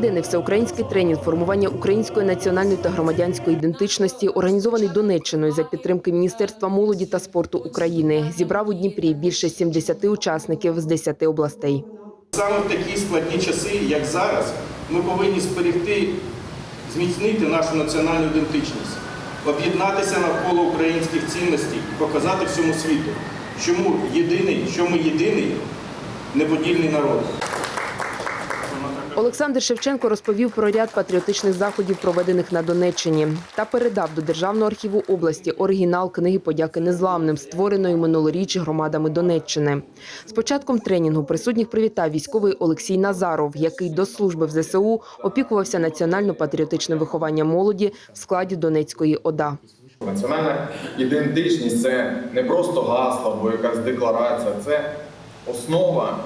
Дводенний всеукраїнський тренінг формування української національної та громадянської ідентичності, організований Донеччиною за підтримки Міністерства молоді та спорту України, зібрав у Дніпрі більше 70 учасників з 10 областей. Саме в такі складні часи, як зараз, ми повинні зберегти, зміцнити нашу національну ідентичність, об'єднатися навколо українських цінностей і показати всьому світу, що ми єдиний, що ми єдиний неподільний народ. Олександр Шевченко розповів про ряд патріотичних заходів, проведених на Донеччині, та передав до Державного архіву області оригінал книги подяки незламним, створеної минулоріч громадами Донеччини. З початком тренінгу присутніх привітав військовий Олексій Назаров, який до служби в ЗСУ опікувався національно-патріотичним вихованням молоді в складі Донецької ОДА. Національна ідентичність це не просто гасло або якась декларація, це основа,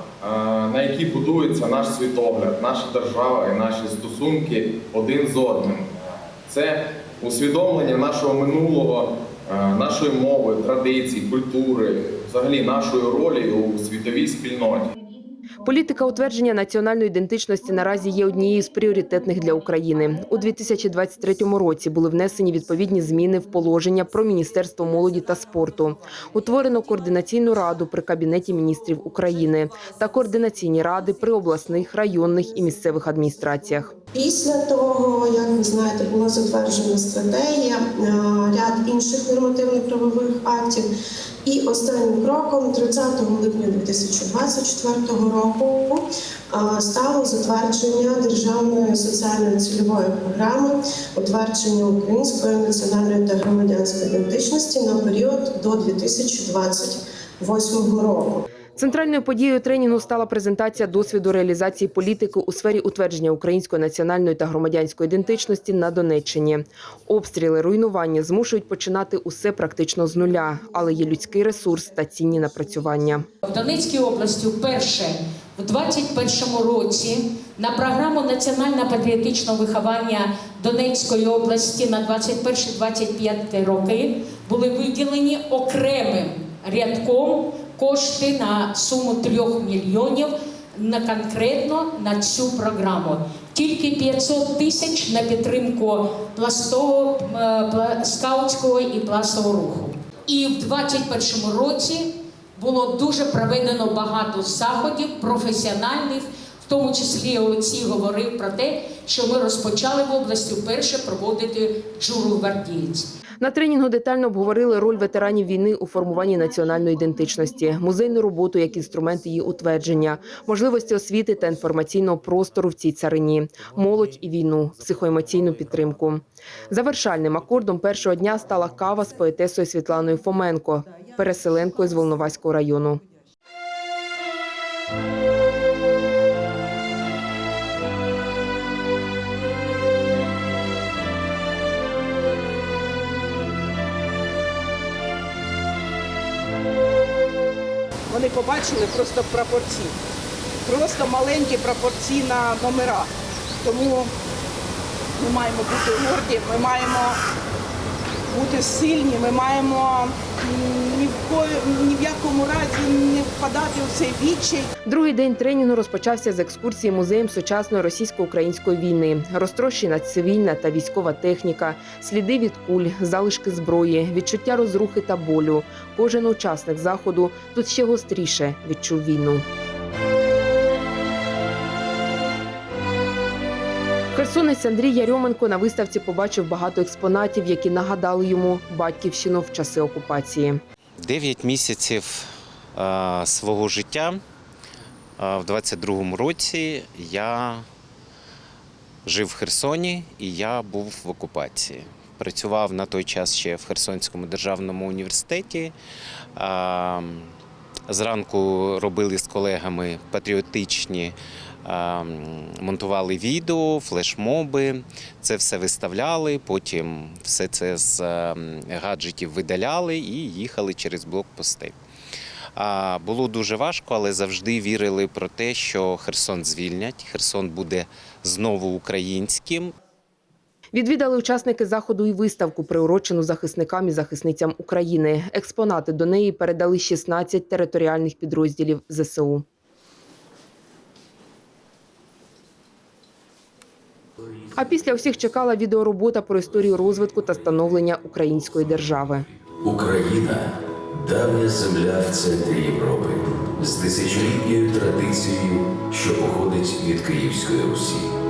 на якій будується наш світогляд, наша держава і наші стосунки один з одним. Це усвідомлення нашого минулого, е, нашої мови, традицій, культури, взагалі нашої ролі у світовій спільноті. Політика утвердження національної ідентичності наразі є однією з пріоритетних для України. У 2023 році були внесені відповідні зміни в положення про Міністерство молоді та спорту. Утворено координаційну раду при Кабінеті міністрів України та координаційні ради при обласних, районних і місцевих адміністраціях. Після того, як ви знаєте, була затверджена стратегія, е, ряд інших нормативно-правових актів. І останнім кроком, 30 липня 2024 року, стало затвердження державної соціальної цільової програми утвердження української національної та громадянської ідентичності на період до 2028 року. Центральною подією тренінгу стала презентація досвіду реалізації політики у сфері утвердження української національної та громадянської ідентичності на Донеччині. Обстріли, руйнування змушують починати усе практично з нуля, але є людський ресурс та цінні напрацювання. В Донецькій області вперше в 2021 році на програму національно-патріотичного виховання Донецької області на 21-25 роки були виділені окремим рядком кошти на суму 3 мільйонів на конкретно на цю програму. Тільки 500 тисяч на підтримку пластового, е, скаутського і пластового руху. І в 2021 році було дуже проведено багато заходів професіональних, в тому числі Олексій говорив про те, що ми розпочали в області вперше проводити джуру гвардієць. На тренінгу детально обговорили роль ветеранів війни у формуванні національної ідентичності, музейну роботу як інструмент її утвердження, можливості освіти та інформаційного простору в цій царині, молодь і війну, психоемоційну підтримку. Завершальним акордом першого дня стала кава з поетесою Світланою Фоменко, переселенкою з Волноваського району. Вони побачили просто прапорці, просто маленькі прапорці на номерах. Тому ми маємо бути горді, ми маємо бути сильні, ми маємо ні в, ні в якому разі цей відчай. Другий день тренінгу розпочався з екскурсії музеєм сучасної російсько-української війни. Розтрощена цивільна та військова техніка, сліди від куль, залишки зброї, відчуття розрухи та болю. Кожен учасник заходу тут ще гостріше відчув війну. Херсонець Андрій Ярьоменко на виставці побачив багато експонатів, які нагадали йому батьківщину в часи окупації. Дев'ять місяців свого життя е, в 22-му році я жив в Херсоні і я був в окупації. Працював на той час ще в Херсонському державному університеті. Е, Зранку робили з колегами патріотичні, е, монтували відео, флешмоби, це все виставляли, потім все це з е, гаджетів видаляли і їхали через блокпости. А, Було дуже важко, але завжди вірили про те, що Херсон звільнять, Херсон буде знову українським. Відвідали учасники заходу і виставку, приурочену захисникам і захисницям України. Експонати до неї передали 16 територіальних підрозділів ЗСУ. А після усіх чекала відеоробота про історію розвитку та становлення української держави. Україна давня земля в центрі Європи з тисячолітньою традицією, що походить від Київської Русі.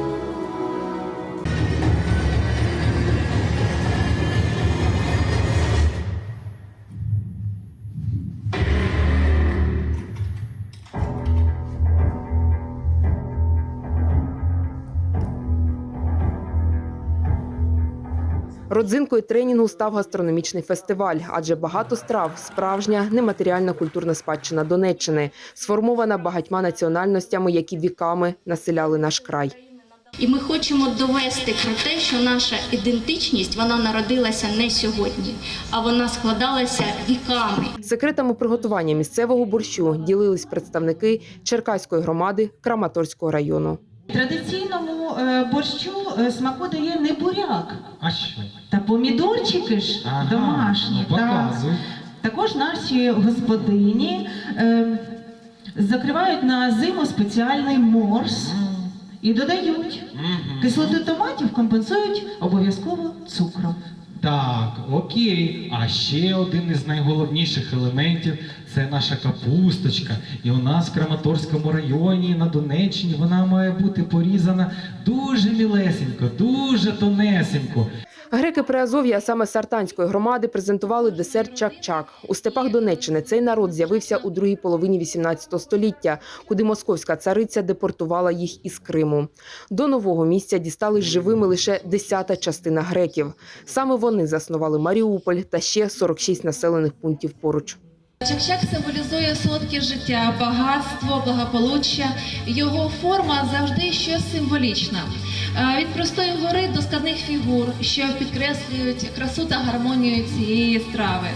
Родзинкою тренінгу став гастрономічний фестиваль, адже багато страв справжня нематеріальна культурна спадщина Донеччини, сформована багатьма національностями, які віками населяли наш край. І ми хочемо довести про те, що наша ідентичність вона народилася не сьогодні, а вона складалася віками. Секретами приготування місцевого борщу ділились представники Черкаської громади Краматорського району. Традиційному е, борщу е, смаку дає не буряк, А що? та помідорчики ж Ага, домашні. ну, та також наші господині е, закривають на зиму спеціальний морс і додають. Кислоту томатів компенсують обов'язково цукром. Так, окей. А ще один із найголовніших елементів це наша капусточка. І у нас в Краматорському районі на Донеччині вона має бути порізана дуже мілесенько, дуже тонесенько. Греки Приазов'я, саме Сартанської громади, презентували десерт чак-чак. У степах Донеччини цей народ з'явився у другій половині 18 століття, куди московська цариця депортувала їх із Криму. До нового місця дістались живими лише десята частина греків. Саме вони заснували Маріуполь та ще 46 населених пунктів поруч. Чак-чак символізує солодке життя, багатство, благополуччя. Його форма завжди щось символічна. Е, Від простої гори до складних фігур, що підкреслюють красу та гармонію цієї страви.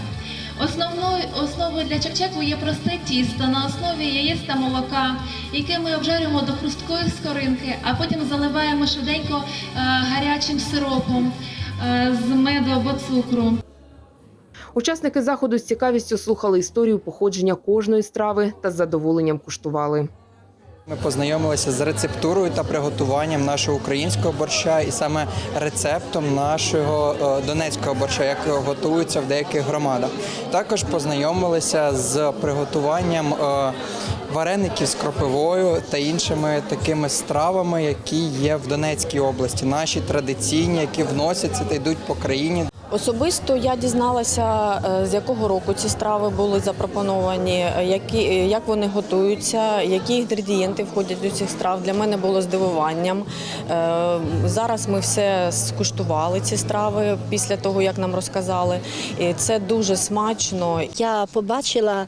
Основною основою для чак-чаку є просте тісто на основі яєць та молока, яке ми обжарюємо до хрусткої скоринки, а потім заливаємо швиденько е, гарячим сиропом е, з меду або цукру. Учасники заходу з цікавістю слухали історію походження кожної страви та з задоволенням куштували. Ми познайомилися з рецептурою та приготуванням нашого українського борща, і саме рецептом нашого е, донецького борща, як готується в деяких громадах. Також познайомилися з приготуванням е, вареників з кропивою та іншими такими стравами, які є в Донецькій області. Наші традиційні, які вносяться та йдуть по країні. Особисто я дізналася, е, з якого року ці страви були запропоновані, е, які, е, як вони готуються, які інгредієнти входять до цих страв. Для мене було здивуванням. Зараз ми все скуштували ці страви після того, як нам розказали. І це дуже смачно. Я побачила,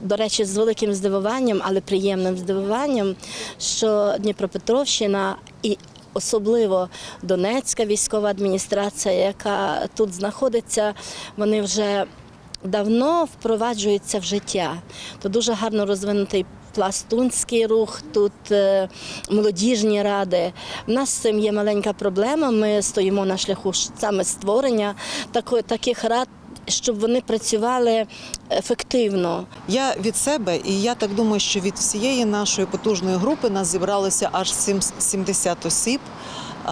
до речі, з великим здивуванням, але приємним здивуванням, що Дніпропетровщина і особливо Донецька військова адміністрація, яка тут знаходиться, вони вже давно впроваджуються в життя. То дуже гарно розвинутий пластунський рух, тут е, молодіжні ради. У нас з цим є маленька проблема. Ми стоїмо на шляху саме створення таких рад, щоб вони працювали ефективно. Я від себе, і я так думаю, що від всієї нашої потужної групи нас зібралося аж сім- 70 осіб. Е,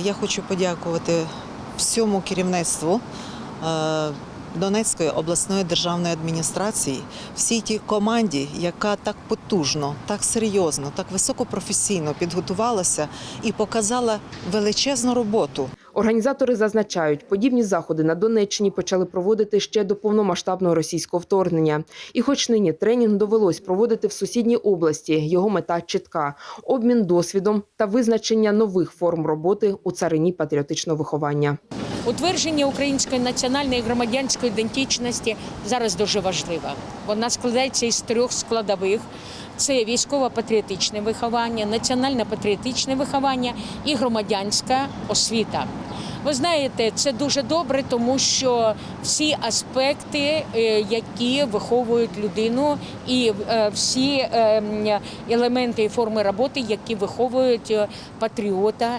Я хочу подякувати всьому керівництву е, Донецької обласної державної адміністрації, всій тій команді, яка так потужно, так серйозно, так високопрофесійно підготувалася і показала величезну роботу. Організатори зазначають, подібні заходи на Донеччині почали проводити ще до повномасштабного російського вторгнення. І хоч нині тренінг довелось проводити в сусідній області, його мета чітка – обмін досвідом та визначення нових форм роботи у царині патріотичного виховання. Утвердження української національної громадянської ідентичності зараз дуже важливе. Вона складається із трьох складових: це військово-патріотичне виховання, національно-патріотичне виховання і громадянська освіта. Ви знаєте, це дуже добре, тому що всі аспекти, е, які виховують людину, і е, всі е, елементи і форми роботи, які виховують патріота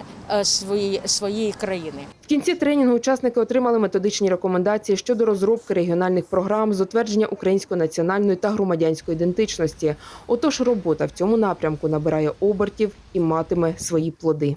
своєї, країни. В кінці тренінгу учасники отримали методичні рекомендації щодо розробки регіональних програм з утвердження української національної та громадянської ідентичності. Отож, робота в цьому напрямку набирає обертів і матиме свої плоди.